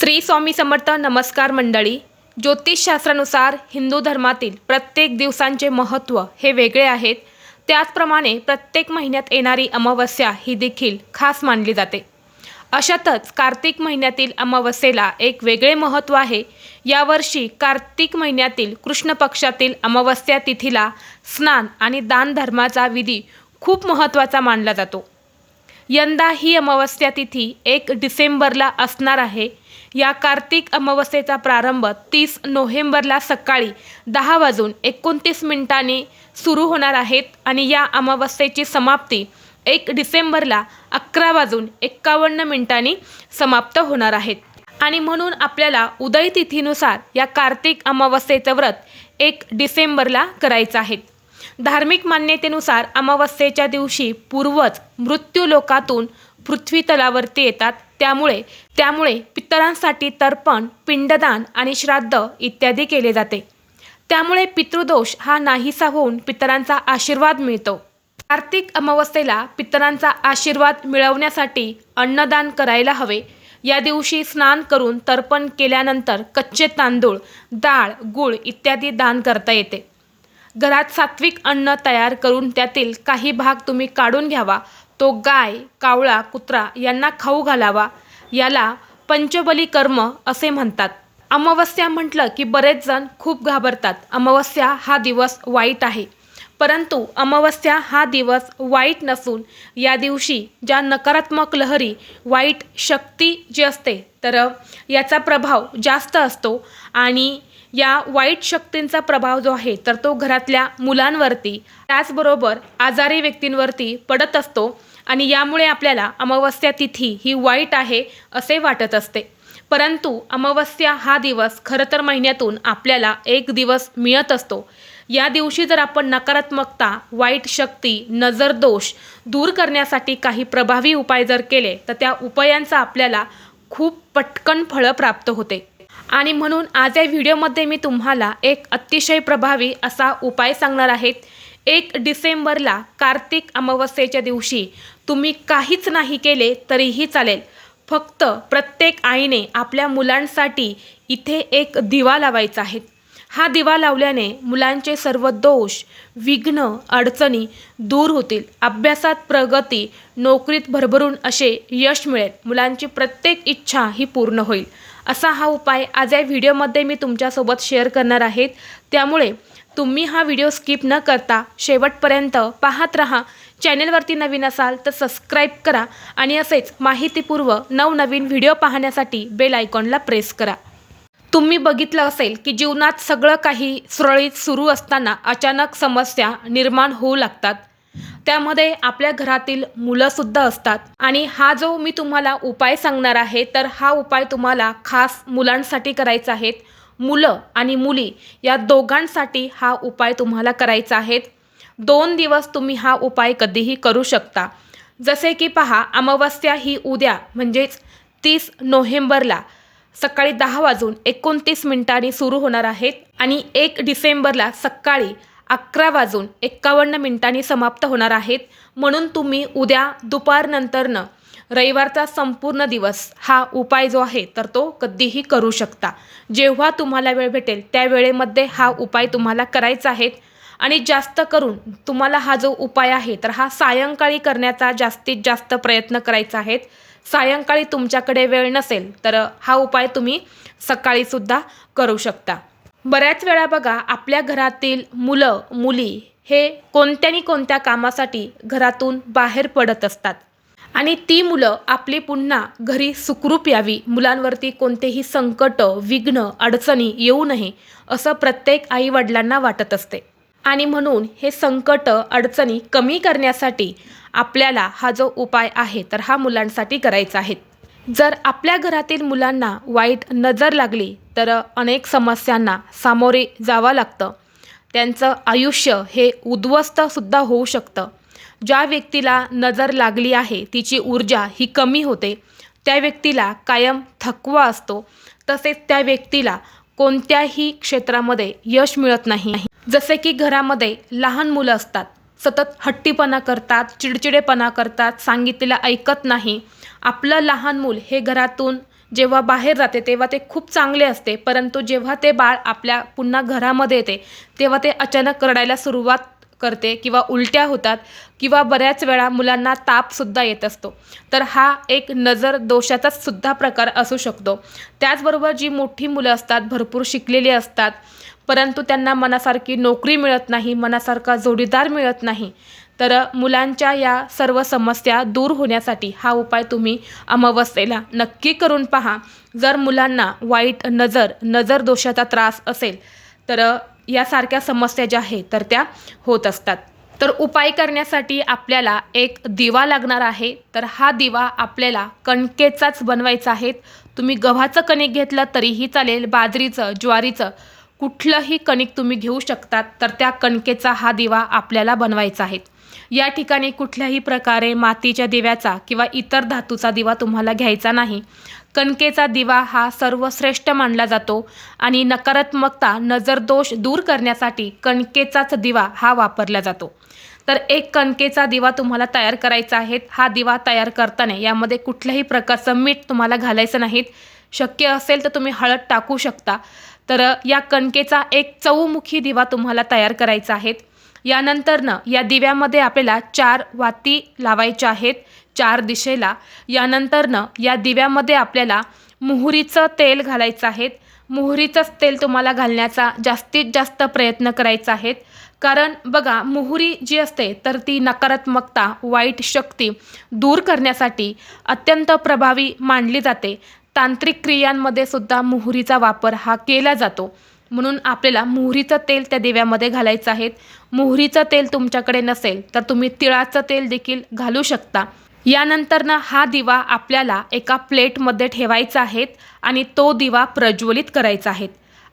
श्री स्वामी समर्थ नमस्कार मंडळी. ज्योतिषशास्त्रानुसार हिंदू धर्मातील प्रत्येक दिवसांचे महत्त्व हे वेगळे आहेत. त्याचप्रमाणे प्रत्येक महिन्यात येणारी अमावस्या ही देखील खास मानली जाते. अशातच कार्तिक महिन्यातील अमावस्येला एक वेगळे महत्त्व आहे. यावर्षी कार्तिक महिन्यातील कृष्ण पक्षातील अमावस्या तिथीला स्नान आणि दान धर्माचा विधी खूप महत्त्वाचा मानला जातो. यंदा ही अमावस्या तिथी एक डिसेंबरला असणार आहे. या कार्तिक अमावस्येचा प्रारंभ तीस नोव्हेंबरला सकाळी दहा वाजून एकोणतीस मिनिटांनी सुरू होणार आहेत आणि या अमावस्येची समाप्ती एक डिसेंबरला अकरा वाजून एक्कावन्न मिनिटांनी समाप्त होणार आहेत आणि म्हणून आपल्याला उदय तिथीनुसार या कार्तिक अमावस्येचं व्रत एक डिसेंबरला करायचं आहे. धार्मिक मान्यतेनुसार अमावस्येच्या दिवशी पूर्वज मृत्यू पृथ्वी तलावरती येतात. त्यामुळे त्यामुळे पितरांसाठी तर्पण पिंडदान आणि श्राद्ध इत्यादी केले जाते. त्यामुळे पितृदोष हा नाहीसा होऊन पितरांचा आशीर्वाद मिळतो. कार्तिक अमावस्येला पितरांचा आशीर्वाद मिळवण्यासाठी अन्नदान करायला हवे. या दिवशी स्नान करून तर्पण केल्यानंतर कच्चे तांदूळ डाळ गूळ इत्यादी दान करता येते. घरात सात्विक अन्न तयार करून त्यातील काही भाग तुम्ही काढून घ्यावा. तो गाय कावळा कुत्रा यांना खाऊ घालावा याला पंचबली कर्म असे म्हणतात. अमावस्या म्हटलं की बरेच जण खूप घाबरतात. अमावस्या हा दिवस वाईट आहे. परंतु अमावस्या हा दिवस वाईट नसून या दिवशी ज्या नकारात्मक लहरी वाईट शक्ती जी असते तर याचा प्रभाव जास्त असतो आणि या वाईट शक्तींचा प्रभाव जो आहे तर तो घरातल्या मुलांवरती त्याचबरोबर आजारी व्यक्तींवरती पडत असतो. आणि यामुळे आपल्याला अमावस्या तिथी ही वाईट आहे असे वाटत असते. परंतु अमावस्या हा दिवस खरं तर महिन्यातून आपल्याला एक दिवस मिळत असतो. या दिवशी जर आपण नकारात्मकता वाईट शक्ती नजर दोष दूर करण्यासाठी काही प्रभावी उपाय जर केले तर त्या उपायांचा आपल्याला खूप पटकन फळं प्राप्त होते. आणि म्हणून आज या व्हिडिओमध्ये मी तुम्हाला एक अतिशय प्रभावी असा उपाय सांगणार आहेत एक डिसेंबरला कार्तिक अमावस्येच्या दिवशी तुम्ही काहीच नाही केले तरीही चालेल. फक्त प्रत्येक आईने आपल्या मुलांसाठी इथे एक दिवा लावायचा आहे. हा दिवा लावल्याने मुलांचे सर्व दोष विघ्न अडचणी दूर होतील. अभ्यासात प्रगती नोकरीत भरभरून असे यश मिळेल. मुलांची प्रत्येक इच्छा ही पूर्ण होईल. असा हा उपाय आज या व्हिडिओमध्ये मी तुमच्यासोबत शेअर करणार आहेत त्यामुळे तुम्ही हा व्हिडिओ स्किप न करता शेवटपर्यंत पाहत रहा. चॅनेलवरती नवीन असाल तर सबस्क्राईब करा आणि असेच माहितीपूर्व नवनवीन व्हिडिओ पाहण्यासाठी बेल आयकॉनला प्रेस करा. तुम्ही बघितलं असेल की जीवनात सगळं काही सुरळीत सुरू असताना अचानक समस्या निर्माण होऊ लागतात. त्यामध्ये आपल्या घरातील मुलंसुद्धा असतात. आणि हा जो मी तुम्हाला उपाय सांगणार आहे तर हा उपाय तुम्हाला खास मुलांसाठी करायचा आहे. मुलं आणि मुली या दोघांसाठी हा उपाय तुम्हाला करायचा आहे. दोन दिवस तुम्ही हा उपाय कधीही करू शकता. जसे की पहा अमावस्या ही उद्या म्हणजेच तीस नोव्हेंबरला सकाळी दहा वाजून एकोणतीस मिनिटांनी सुरू होणार आहेत आणि एक डिसेंबरला सकाळी अकरा वाजून एक्कावन्न मिनिटांनी समाप्त होणार आहेत म्हणून तुम्ही उद्या दुपारनंतरनं रविवारचा संपूर्ण दिवस हा उपाय जो आहे तर तो कधीही करू शकता. जेव्हा तुम्हाला वेळ भेटेल त्या वेळेमध्ये हा उपाय तुम्हाला करायचा आहे. आणि जास्त करून तुम्हाला हा जो उपाय आहे तर हा सायंकाळी करण्याचा जास्तीत जास्त प्रयत्न करायचा आहे. सायंकाळी तुमच्याकडे वेळ नसेल तर हा उपाय तुम्ही सकाळीसुद्धा करू शकता. बऱ्याच वेळा बघा आपल्या घरातील मुलं मुली हे कोणत्यानी कोणत्या कामासाठी घरातून बाहेर पडत असतात. आणि ती मुलं आपली पुन्हा घरी सुखरूप यावी. मुलांवरती कोणतेही संकट विघ्न अडचणी येऊ नये असं प्रत्येक आई वडिलांना वाटत असते. आणि म्हणून हे संकट अडचणी कमी करण्यासाठी आपल्याला हा जो उपाय आहे तर हा मुलांसाठी करायचा आहे. जर आपल्या घरातील मुलांना वाईट नजर लागली तर अनेक समस्यांना सामोरे जावं लागतं. त्यांचं आयुष्य हे उद्ध्वस्तसुद्धा होऊ शकतं. ज्या व्यक्तीला नजर लागली आहे तिची ऊर्जा ही कमी होते. त्या व्यक्तीला कायम थकवा असतो. तसेच त्या व्यक्तीला कोणत्याही क्षेत्रामध्ये यश मिळत नाही. जसे की घरामध्ये लहान मुलं असतात. सतत हट्टीपणा करतात चिडचिडेपणा करतात सांगितलेलं ऐकत नाही. आपलं लहान मूल हे घरातून जेव्हा बाहेर जाते तेव्हा ते खूप चांगले असते. परंतु जेव्हा ते बाळ आपल्या पुन्हा घरामध्ये येते तेव्हा ते अचानक रडायला सुरुवात करते किंवा उलट्या होतात किंवा बऱ्याच वेळा मुलांना तापसुद्धा येत असतो. तर हा एक नजर दोषाचाच सुद्धा प्रकार असू शकतो. त्याचबरोबर जी मोठी मुलं असतात भरपूर शिकलेली असतात परंतु त्यांना मनासारखी नोकरी मिळत नाही मनासारखा जोडीदार मिळत नाही तर मुलांच्या या सर्व समस्या दूर होण्यासाठी हा उपाय तुम्ही अमावस्येला नक्की करून पहा. जर मुलांना वाईट नजर नजर दोषाचा त्रास असेल तर यासारख्या समस्या ज्या आहेत तर त्या होत असतात. तर उपाय करण्यासाठी आपल्याला एक दिवा लागणार आहे. तर हा दिवा आपल्याला कणकेचाच बनवायचा आहे. तुम्ही गव्हाचं कणिक घेतलं तरीही चालेल बाजरीचं ज्वारीचं कुठलंही कणिक तुम्ही घेऊ शकतात तर त्या कणकेचा हा दिवा आपल्याला बनवायचा आहे. या ठिकाणी कुठल्याही प्रकारे मातीच्या दिव्याचा किंवा इतर धातूचा दिवा तुम्हाला घ्यायचा नाही. कणकेचा दिवा हा सर्वश्रेष्ठ मानला जातो आणि नकारात्मकता नजरदोष दूर करण्यासाठी कणकेचाच दिवा हा वापरला जातो. तर एक कणकेचा दिवा तुम्हाला तयार करायचा आहे. हा दिवा तयार करताना यामध्ये कुठल्याही प्रकारचं मीठ तुम्हाला घालायचं नाहीत शक्य असेल तर तुम्ही हळद टाकू शकता. तर या कणकेचा एक चौमुखी दिवा तुम्हाला तयार करायचा आहे. यानंतरनं या दिव्यामध्ये आपल्याला चार वाती लावायच्या आहेत. चार दिशेला. यानंतरनं या दिव्यामध्ये आपल्याला मोहरीचं तेल घालायचं आहे. मोहरीचंच तेल तुम्हाला घालण्याचा जास्तीत जास्त प्रयत्न करायचा आहे. कारण बघा मोहरी जी असते तर ती नकारात्मकता वाईट शक्ती दूर करण्यासाठी अत्यंत प्रभावी मानली जाते. तांत्रिक क्रियांमध्ये सुद्धा मोहरीचा वापर हा केला जातो. म्हणून आपल्याला मोहरीचं तेल त्या दिव्यामध्ये घालायचं आहे. मोहरीचं तेल तुमच्याकडे नसेल तर तुम्ही तिळाचं तेल देखील घालू शकता. यानंतरनं हा दिवा आपल्याला एका प्लेटमध्ये ठेवायचा आहे आणि तो दिवा प्रज्वलित करायचा आहे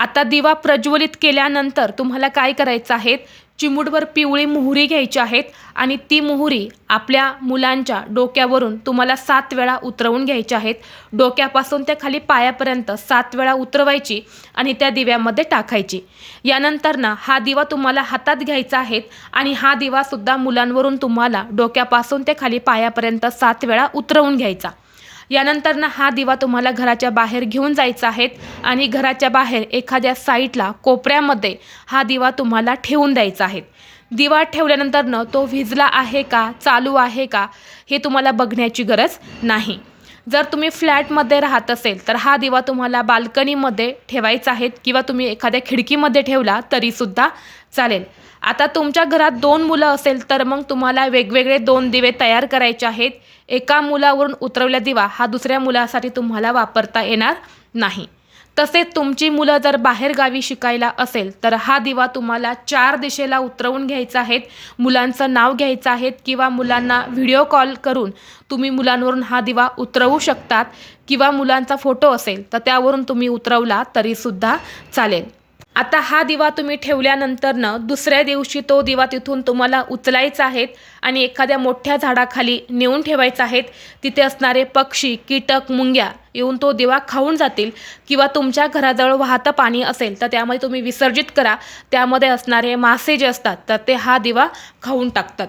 आता दिवा प्रज्वलित केल्यानंतर तुम्हाला काय करायचं आहे चिमूटभर पिवळी मोहरी घ्यायची आहेत आणि ती मोहरी आपल्या मुलांच्या डोक्यावरून तुम्हाला सात वेळा उतरवून घ्यायची आहेत. डोक्यापासून त्या खाली पायापर्यंत सात वेळा उतरवायची आणि त्या दिव्यामध्ये टाकायची. यानंतर ना हा दिवा तुम्हाला हातात घ्यायचा आहे आणि हा दिवासुद्धा मुलांवरून तुम्हाला डोक्यापासून ते खाली पायापर्यंत सात वेळा उतरवून घ्यायचा. यानंतर ना हा दिवा तुम्हाला घराच्या बाहेर घेऊन जायचा आहे आणि घराच्या बाहेर एखाद्या साईडला कोपऱ्यामध्ये हा दिवा तुम्हाला ठेवून द्यायचा आहे. दिवा ठेवल्यानंतरनं तो विजला आहे का चालू आहे का हे तुम्हाला बघण्याची गरज नाही. जर तुम्ही फ्लॅटमध्ये राहत असेल तर हा दिवा तुम्हाला बाल्कनीमध्ये ठेवायचा आहे किंवा तुम्ही एखाद्या खिडकीमध्ये ठेवला तरीसुद्धा चालेल. आता तुमच्या घरात दोन मुलं असेल तर मग तुम्हाला वेगवेगळे दोन दिवे तयार करायचे आहेत. एका मुलावरून उतरवल्या दिवा हा दुसऱ्या मुलासाठी तुम्हाला वापरता येणार नाही. तसेच तुमची मुलं जर बाहेरगावी शिकायला असेल तर हा दिवा तुम्हाला चार दिशेला उतरवून घ्यायचा आहेत. मुलांचं नाव घ्यायचं आहेत किंवा मुलांना व्हिडिओ कॉल करून तुम्ही मुलांवरून हा दिवा उतरवू शकतात किंवा मुलांचा फोटो असेल तर त्यावरून तुम्ही उतरवला तरीसुद्धा चालेल. आता हा दिवा तुम्ही ठेवल्यानंतरनं दुसऱ्या दिवशी तो दिवा तिथून तुम्हाला उचलायचा आहे आणि एखाद्या मोठ्या झाडाखाली नेऊन ठेवायचा आहेत तिथे असणारे पक्षी कीटक मुंग्या येऊन तो दिवा खाऊन जातील किंवा तुमच्या घराजवळ वाहतं पाणी असेल तर त्यामध्ये तुम्ही विसर्जित करा. त्यामध्ये असणारे मासे जे असतात तर ते हा दिवा खाऊन टाकतात.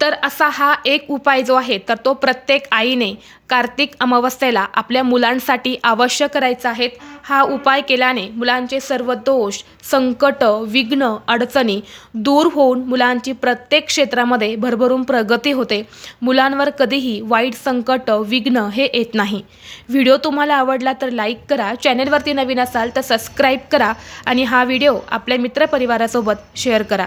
तर असा हा एक उपाय जो आहे तर तो प्रत्येक आईने कार्तिक अमावस्येला आपल्या मुलांसाठी अवश्य करायचा आहे. हा उपाय केल्याने मुलांचे सर्व दोष संकट विघ्न अडचणी दूर होऊन मुलांची प्रत्येक क्षेत्रामध्ये भरभरून प्रगती होते. मुलांवर कधीही वाईट संकट विघ्न हे येत नाही. व्हिडिओ तुम्हाला आवडला तर लाईक करा चॅनेलवरती नवीन असाल तर सबस्क्राईब करा आणि हा व्हिडिओ आपल्या मित्रपरिवारासोबत शेअर करा.